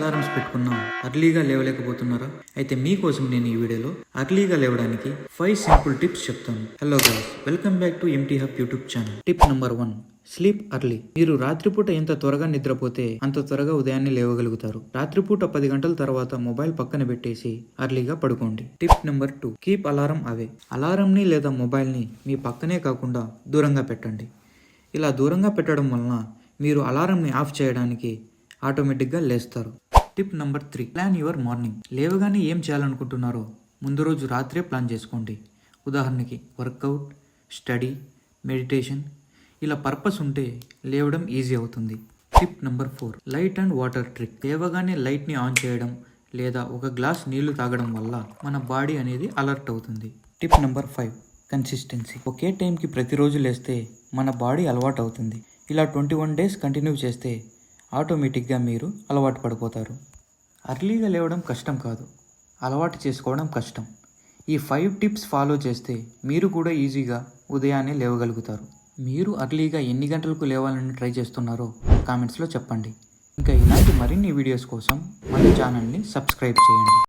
Alarms పెట్టుకున్నా. అర్లీగా లేవలేకపోతున్నారా? అయితే మీకోసం నేను ఈ వీడియోలో అర్లీగా లేవడానికి ఫైవ్ సింపుల్ టిప్స్ చెప్తాను. Hello guys welcome back to MT hub YouTube channel tip number one sleep early మీరు రాత్రిపూట ఎంత త్వరగా నిద్రపోతే అంత త్వరగా ఉదయాన్నే లేవగలుగుతారు. రాత్రిపూట పది గంటల తర్వాత మొబైల్ పక్కన పెట్టేసి అర్లీగా పడుకోండి. Tip number two keep alarm away అలారంని లేదా మొబైల్ని మీ పక్కనే కాకుండా దూరంగా పెట్టండి. ఇలా దూరంగా పెట్టడం వలన మీరు అలారంని ఆఫ్ చేయడానికి ఆటోమేటిక్గా లేస్తారు. Tip number three. Plan your morning లేవగానే ఏం చేయాలనుకుంటున్నారో ముందు రోజు రాత్రే ప్లాన్ చేసుకోండి. ఉదాహరణకి వర్కౌట్ స్టడీ మెడిటేషన్ ఇలా పర్పస్ ఉంటే లేవడం ఈజీ అవుతుంది. Tip number four light and water trick లేవగానే లైట్ని ఆన్ చేయడం లేదా ఒక గ్లాస్ నీళ్ళు తాగడం వల్ల మన బాడీ అనేది అలర్ట్ అవుతుంది. టిప్ నెంబర్ ఫైవ్ కన్సిస్టెన్సీ ఒకే టైంకి ప్రతిరోజు లేస్తే మన బాడీ అలవాటు అవుతుంది. ఇలా ట్వంటీ వన్ డేస్ కంటిన్యూ చేస్తే ఆటోమేటిక్గా మీరు అలవాటు పడిపోతారు. అర్లీగా లేవడం కష్టం కాదు. అలవాటు చేసుకోవడం కష్టం. ఈ ఫైవ్ టిప్స్ ఫాలో చేస్తే మీరు కూడా ఈజీగా ఉదయాన్నే లేవగలుగుతారు. మీరు అర్లీగా ఎన్ని గంటలకు లేవాలని ట్రై చేస్తున్నారో కామెంట్స్లో చెప్పండి. ఇంకా ఇలాంటి మరిన్ని వీడియోస్ కోసం మన ఛానల్ని సబ్స్క్రైబ్ చేయండి.